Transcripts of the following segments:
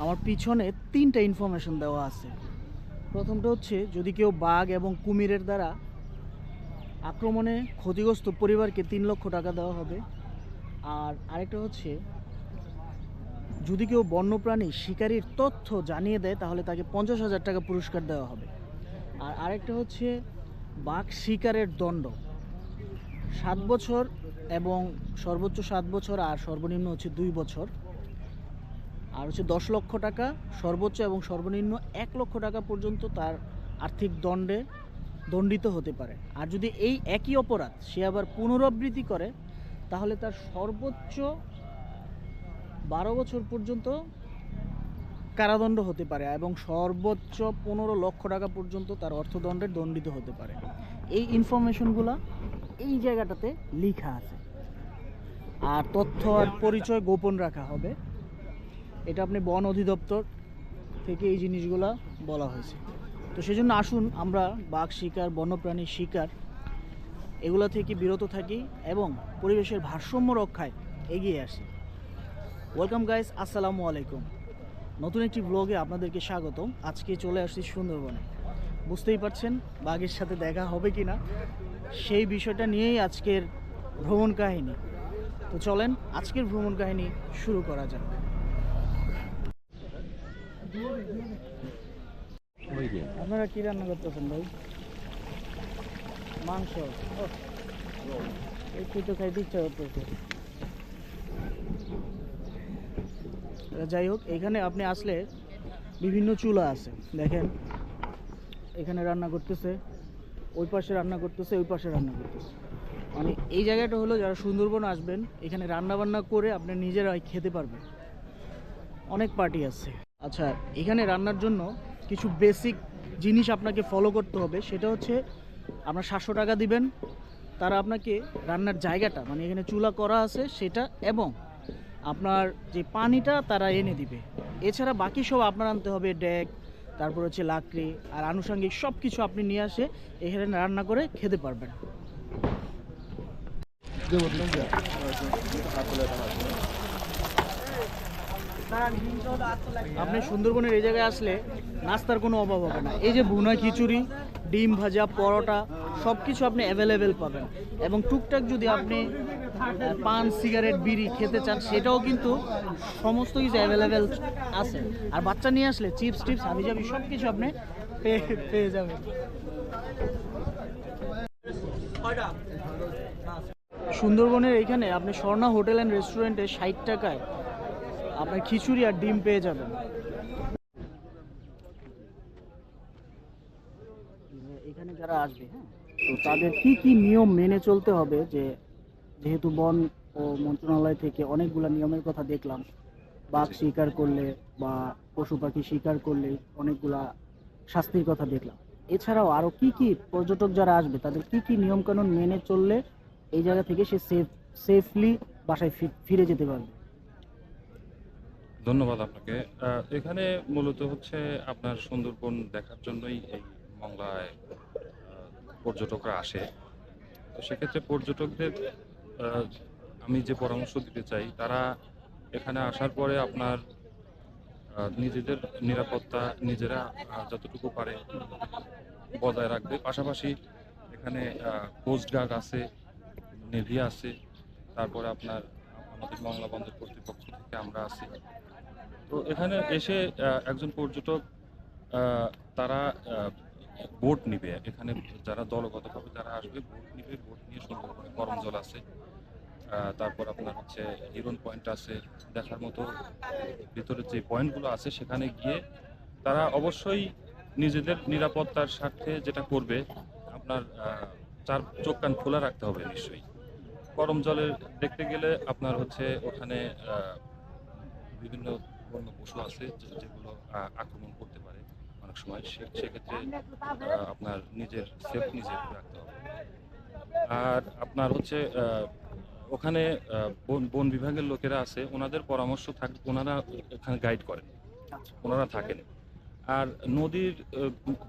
আমার পিছনে তিনটা ইনফরমেশন দেওয়া আছে। প্রথমটা হচ্ছে, যদি কেউ বাঘ এবং কুমিরের দ্বারা আক্রমণে ক্ষতিগ্রস্ত পরিবারকে তিন লক্ষ টাকা দেওয়া হবে। আর আরেকটা হচ্ছে যদি কেউ বন্যপ্রাণী শিকারীর তথ্য জানিয়ে দেয়, তাহলে তাকে পঞ্চাশ হাজার টাকা পুরস্কার দেওয়া হবে। আর আরেকটা হচ্ছে বাঘ শিকারের দণ্ড। সাত বছর এবং সর্বোচ্চ সাত বছর আর সর্বনিম্ন হচ্ছে দুই বছর। আর হচ্ছে দশ লক্ষ টাকা, সর্বোচ্চ এবং সর্বনিম্ন এক লক্ষ টাকা পর্যন্ত তার আর্থিক দণ্ডে দণ্ডিত হতে পারে। আর যদি এই একই অপরাধ সে আবার পুনরাবৃত্তি করে, তাহলে তার সর্বোচ্চ বারো বছর পর্যন্ত কারাদণ্ড হতে পারে এবং সর্বোচ্চ পনেরো লক্ষ টাকা পর্যন্ত তার অর্থদণ্ডে দণ্ডিত হতে পারে। এই ইনফরমেশনগুলো এই জায়গাটাতে লেখা আছে। আর তথ্য আর পরিচয় গোপন রাখা হবে। এটা আপনি বন অধিদপ্তর থেকে এই জিনিসগুলা বলা হয়েছে। তো সেজন্য আসুন আমরা বাঘ শিকার, বন্যপ্রাণী শিকার এগুলো থেকে বিরত থাকি এবং পরিবেশের ভারসাম্য রক্ষায় এগিয়ে আসি। ওয়েলকাম গাইস আসসালামু আলাইকুম নতুন একটি ব্লগে আপনাদেরকে স্বাগতম। আজকে চলে আসছি সুন্দরবনে। বুঝতেই পারছেন, বাঘের সাথে দেখা হবে কি না সেই বিষয়টা নিয়েই আজকের ভ্রমণ কাহিনী। তো চলেন, আজকের ভ্রমণ কাহিনী শুরু করা যাক। আপনারা কি রান্না করতেছেন ভাই? মাংস। একটু তো খাইতে ইচ্ছা করতেছে তা যাই হোক, এখানে আপনি আসলে বিভিন্ন চুলা আছে, দেখেন। এখানে রান্না করতেছে, ওই পাশে রান্না করতেছে, ওই পাশে রান্না করতেছে। মানে এই জায়গাটা হলো যারা সুন্দরবন আসবেন, এখানে রান্না বান্না করে আপনি নিজেরাই খেতে পারবেন। অনেক পার্টি আছে। আচ্ছা এখানে রান্নার জন্য কিছু বেসিক জিনিস আপনাকে ফলো করতে হবে, সেটা হচ্ছে আপনার সাতশো টাকা দিবেন, তারা আপনাকে রান্নার জায়গাটা মানে এখানে চুলা করা আছে, সেটা এবং আপনার যে পানিটা তারা এনে দিবে। এছাড়া বাকি সব আপনার আনতে হবে ডেক, তারপর হচ্ছে লাকড়ি আর আনুষঙ্গিক সব কিছু আপনি নিয়ে আসে এখানে রান্না করে খেতে পারবেন। আপনি সুন্দরবনের এই জায়গায় আসলে নাস্তার কোনো অভাব হবে না। এই যে ভুনা খিচুড়ি, ডিম ভাজা, পরোটা সব কিছু আপনি অ্যাভেলেবেল পাবেন। এবং টুকটাক যদি আপনি পান, সিগারেট, বিড়ি খেতে চান, সেটাও কিন্তু সমস্ত কিছু অ্যাভেলেবেল আছে। আর বাচ্চা নিয়ে আসলে চিপস, টিপস হাবি যাবি সব কিছু আপনি পেয়ে পেয়ে যাবেন। সুন্দরবনের এইখানে আপনি স্বর্ণা হোটেল অ্যান্ড রেস্টুরেন্টে ষাট টাকায় আপনার খিচুড়ি আর ডিম পেয়ে যাবেন। এখানে যারা আসবে হ্যাঁ তো তাদের কি কি নিয়ম মেনে চলতে হবে যে যেহেতু বন ও মন্ত্রণালয় থেকে অনেকগুলো নিয়মের কথা দেখলাম, বাঘ শিকার করলে বা পশু পাখি শিকার করলে অনেকগুলা শাস্তির কথা দেখলাম। এছাড়াও আরও কি কি পর্যটক যারা আসবে, তাদের কি কি নিয়ম কানুন মেনে চললে এই জায়গা থেকে সে সেফ সেফলি বাসায় ফিরে যেতে পারবে? ধন্যবাদ আপনাকে। এখানে মূলত হচ্ছে আপনার সুন্দরবন দেখার জন্যই এই মংলায় পর্যটকরা আসে। তো সেক্ষেত্রে পর্যটকদের আমি যে পরামর্শ দিতে চাই, তারা এখানে আসার পরে আপনার নিজেদের নিরাপত্তা নিজেরা যতটুকু পারে বজায় রাখবে। পাশাপাশি এখানে কোস্ট গার্ড আছে নেভি আছে, তারপরে আপনার, আমাদের মংলা বন্দর কর্তৃপক্ষ থেকে আমরা আছি। তো এখানে এসে একজন পর্যটক তারা বোট নিবে। এখানে যারা দলগতভাবে যারা আসবে বোট নিবে বোট নিয়ে সুন্দর করে গরম জল আছে। তারপর আপনার হচ্ছে হিরন পয়েন্ট আছে, দেখার মতো ভিতরে যে পয়েন্টগুলো আছে সেখানে গিয়ে তারা অবশ্যই নিজেদের নিরাপত্তার স্বার্থে যেটা করবে, আপনার চার চোখ কান খোলা রাখতে হবে নিশ্চয়ই। গরম জলে দেখতে গেলে আপনার হচ্ছে ওখানে বিভিন্ন বন্য পশু আছে যেগুলো আক্রমণ করতে পারে অনেক সময়। সেক্ষেত্রে আপনার নিজের সেফ নিজে রাখতে হবে। আর আপনার হচ্ছে ওখানে বন বন বিভাগের লোকেরা আছে, ওনাদের পরামর্শ থাক, ওনারা এখানে গাইড করেন। ওনারা থাকেন। আর নদীর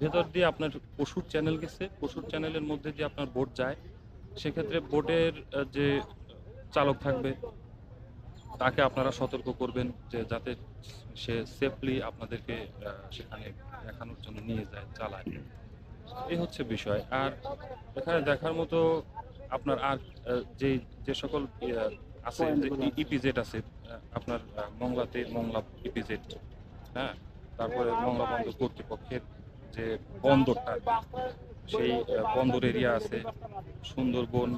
ভেতর দিয়ে আপনার পশুর চ্যানেল গেছে, পশুর চ্যানেলের মধ্যে দিয়ে আপনার বোট যায়। সেক্ষেত্রে বোটের যে চালক থাকবে, তাকে আপনারা সতর্ক করবেন যে যাতে সে সেফলি আপনাদেরকে সেখানে দেখানোর জন্য নিয়ে যায়, চালায়। এই হচ্ছে বিষয়। আর এখানে দেখার মতো আপনার আর যে যে সকল আছে। ইপিজেড আছে আপনার মংলাতে মংলা ইপিজেড হ্যাঁ তারপরে মংলা বন্দর কর্তৃপক্ষের যে বন্দরটা সেই বন্দর এরিয়া আছে সুন্দরবন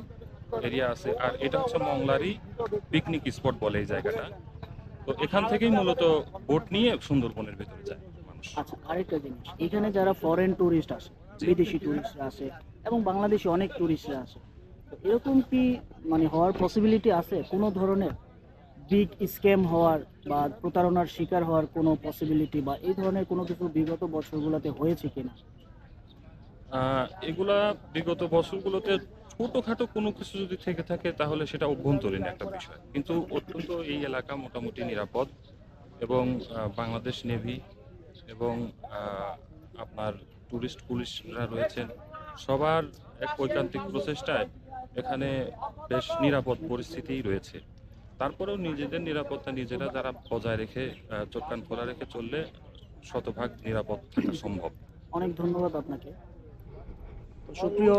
এরিয়া আছে আর এটা হচ্ছে মংলারই পিকনিক স্পট বলে এই জায়গাটা তো এখান থেকেই মূলত বোট নিয়ে সুন্দরবনের ভেতরে যায় মানুষ আচ্ছা আরেকটা জিনিস এখানে যারা ফরেন ট্যুরিস্ট আসে। বিদেশি ট্যুরিস্টরা আসে এবং বাংলাদেশি অনেক ট্যুরিস্টরা আসে এরকম কি মানে হওয়ার পসিবিলিটি আছে? কোনো ধরনের বিগ স্ক্যাম হওয়ার বা প্রতারণার শিকার হওয়ার কোনো পসিবিলিটি বা এই ধরনের কোনো কিছু বিগত বছরগুলোতে হয়েছে কিনা? এগুলা বিগত বছরগুলোতে ছোটখাটো কোনো কিছু যদি থেকে থাকে, তাহলে সেটা অভ্যন্তরীণ একটা বিষয়। কিন্তু অত্যন্ত এই এলাকা মোটামুটি নিরাপদ এবং বাংলাদেশ নেভি এবং আপনার টুরিস্ট পুলিশরা রয়েছেন। সবার এক ঐকান্তিক প্রচেষ্টায় এখানে বেশ নিরাপদ পরিস্থিতিই রয়েছে। তারপরেও নিজেদের নিরাপত্তা নিজেরা যারা বজায় রেখে চোখ কান খোলা রেখে চললে শতভাগ নিরাপদ থাকা সম্ভব। অনেক ধন্যবাদ আপনাকে। সুপ্রিয়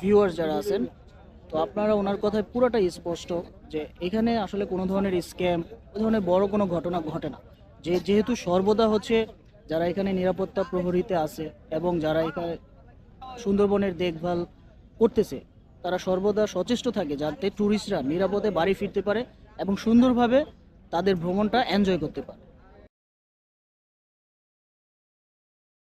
ভিউয়ার্স যারা আছেন, তো আপনারা ওনার কথায় পুরোটাই স্পষ্ট যে এখানে আসলে কোনো ধরনের স্ক্যাম ওই ধরনের বড় কোনো ঘটনা ঘটে না। যে যেহেতু সর্বদা হচ্ছে যারা এখানে নিরাপত্তা প্রহরীতে আছে এবং যারা এখানে সুন্দরবনের দেখভাল করতেছে তারা সর্বদা সচেষ্ট থাকে যাতে ট্যুরিস্টরা নিরাপদে বাড়ি ফিরতে পারে এবং সুন্দরভাবে তাদের ভ্রমণটা এনজয় করতে পারে।